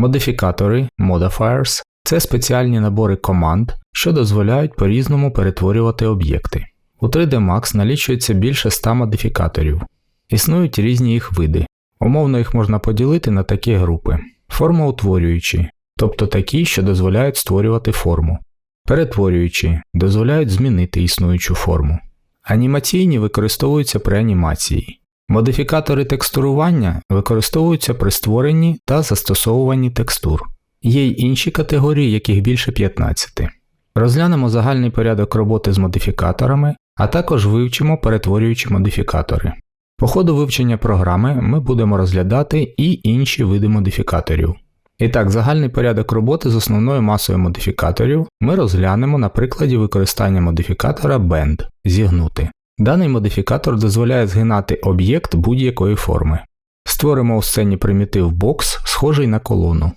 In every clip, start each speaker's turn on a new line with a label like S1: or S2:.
S1: Модифікатори modifiers це спеціальні набори команд, що дозволяють по-різному перетворювати об'єкти. У 3D Max налічується більше 100 модифікаторів. Існують різні їх види. Умовно їх можна поділити на такі групи: формоутворюючі, тобто такі, що дозволяють створювати форму, перетворюючі, дозволяють змінити існуючу форму. Анімаційні використовуються при анімації. Модифікатори текстурування використовуються при створенні та застосовуванні текстур. Є й інші категорії, яких більше 15. Розглянемо загальний порядок роботи з модифікаторами, а також вивчимо перетворюючі модифікатори. По ходу вивчення програми ми будемо розглядати і інші види модифікаторів. І так, загальний порядок роботи з основною масою модифікаторів ми розглянемо на прикладі використання модифікатора Bend зігнути. Даний модифікатор дозволяє згинати об'єкт будь-якої форми. Створимо у сцені примітив Box, схожий на колону.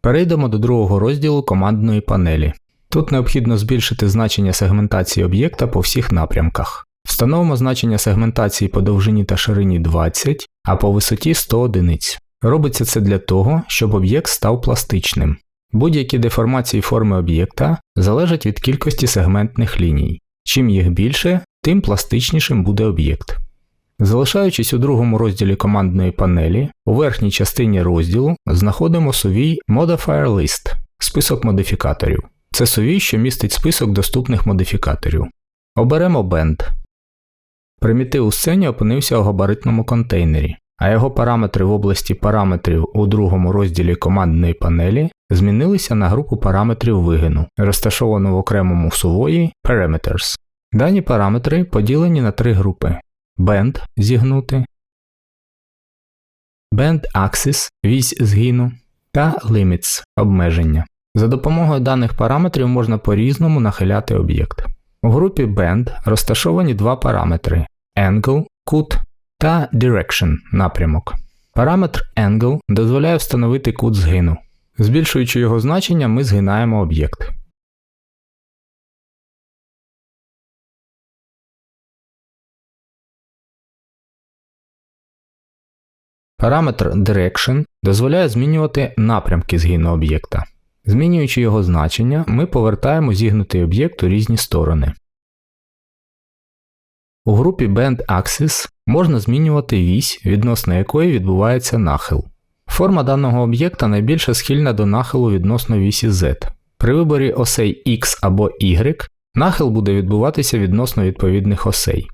S1: Перейдемо до другого розділу командної панелі. Тут необхідно збільшити значення сегментації об'єкта по всіх напрямках. Встановимо значення сегментації по довжині та ширині 20, а по висоті 100 одиниць. Робиться це для того, щоб об'єкт став пластичним. Будь-які деформації форми об'єкта залежать від кількості сегментних ліній. Чим їх більше, тим пластичнішим буде об'єкт. Залишаючись у другому розділі командної панелі, у верхній частині розділу знаходимо сувій Modifier List список модифікаторів. Це сувій, що містить список доступних модифікаторів. Оберемо Bend. Примітив у сцені опинився у габаритному контейнері, а його параметри в області параметрів у другому розділі командної панелі змінилися на групу параметрів вигину, розташовану в окремому сувої Parameters. Дані параметри поділені на три групи: Bend зігнути, Bend Axis вісь згину та Limits обмеження. За допомогою даних параметрів можна по-різному нахиляти об'єкт. У групі Bend розташовані два параметри Angle кут та Direction напрямок. Параметр Angle дозволяє встановити кут згину. Збільшуючи його значення, ми згинаємо об'єкт. Параметр Direction дозволяє змінювати напрямки згину об'єкта. Змінюючи його значення, ми повертаємо зігнутий об'єкт у різні сторони. У групі Bend Axis можна змінювати вісь, відносно якої відбувається нахил. Форма даного об'єкта найбільше схильна до нахилу відносно вісі Z. При виборі осей X або Y нахил буде відбуватися відносно відповідних осей.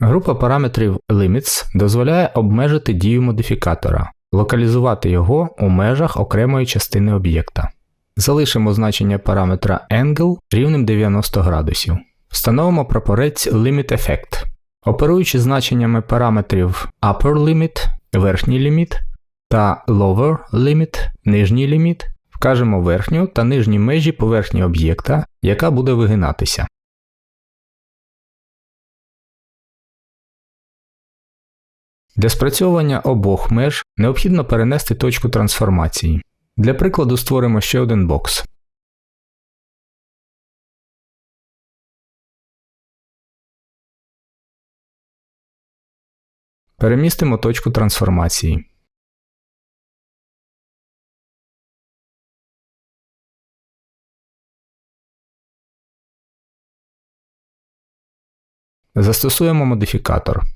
S1: Група параметрів Limits дозволяє обмежити дію модифікатора, локалізувати його у межах окремої частини об'єкта. Залишимо значення параметра Angle рівним 90 градусів. Встановимо прапорець Limit Effect. Оперуючи значеннями параметрів Upper Limit верхній ліміт та Lower Limit нижній ліміт, вкажемо верхню та нижні межі поверхні об'єкта, яка буде вигинатися. Для спрацьовування обох меж необхідно перенести точку трансформації. Для прикладу створимо ще один бокс. Перемістимо точку трансформації. Застосуємо модифікатор.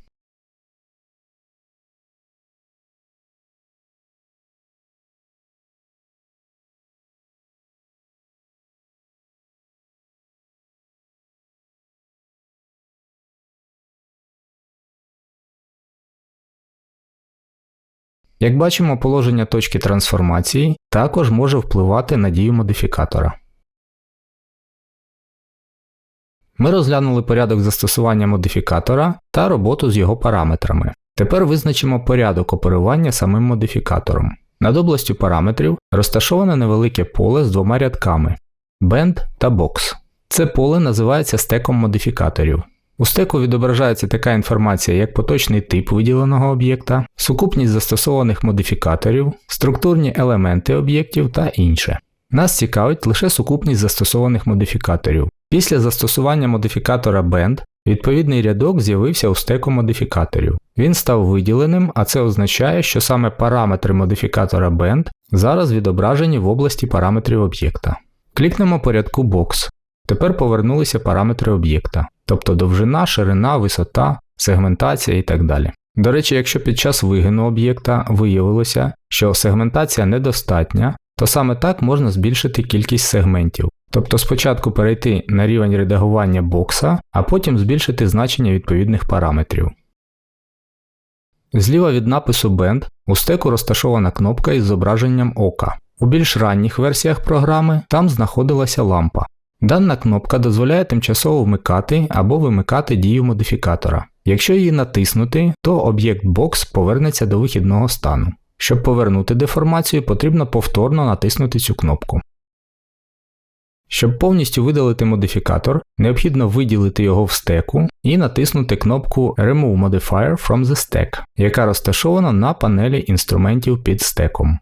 S1: Як бачимо, положення точки трансформації також може впливати на дію модифікатора. Ми розглянули порядок застосування модифікатора та роботу з його параметрами. Тепер визначимо порядок оперування самим модифікатором. Над областю параметрів розташоване невелике поле з двома рядками Bend та Box. Це поле називається стеком модифікаторів. У стеку відображається така інформація, як поточний тип виділеного об'єкта, сукупність застосованих модифікаторів, структурні елементи об'єктів та інше. Нас цікавить лише сукупність застосованих модифікаторів. Після застосування модифікатора Band відповідний рядок з'явився у стеку модифікаторів. Він став виділеним, а це означає, що саме параметри модифікатора Band зараз відображені в області параметрів об'єкта. Клікнемо по рядку Box. Тепер повернулися параметри об'єкта, тобто довжина, ширина, висота, сегментація і так далі. До речі, якщо під час вигину об'єкта виявилося, що сегментація недостатня, то саме так можна збільшити кількість сегментів. Тобто спочатку перейти на рівень редагування бокса, а потім збільшити значення відповідних параметрів. Зліва від напису Band у стеку розташована кнопка із зображенням ока. У більш ранніх версіях програми там знаходилася лампа. Дана кнопка дозволяє тимчасово вмикати або вимикати дію модифікатора. Якщо її натиснути, то об'єкт Box повернеться до вихідного стану. Щоб повернути деформацію, потрібно повторно натиснути цю кнопку. Щоб повністю видалити модифікатор, необхідно виділити його в стеку і натиснути кнопку Remove Modifier from the Stack, яка розташована на панелі інструментів під стеком.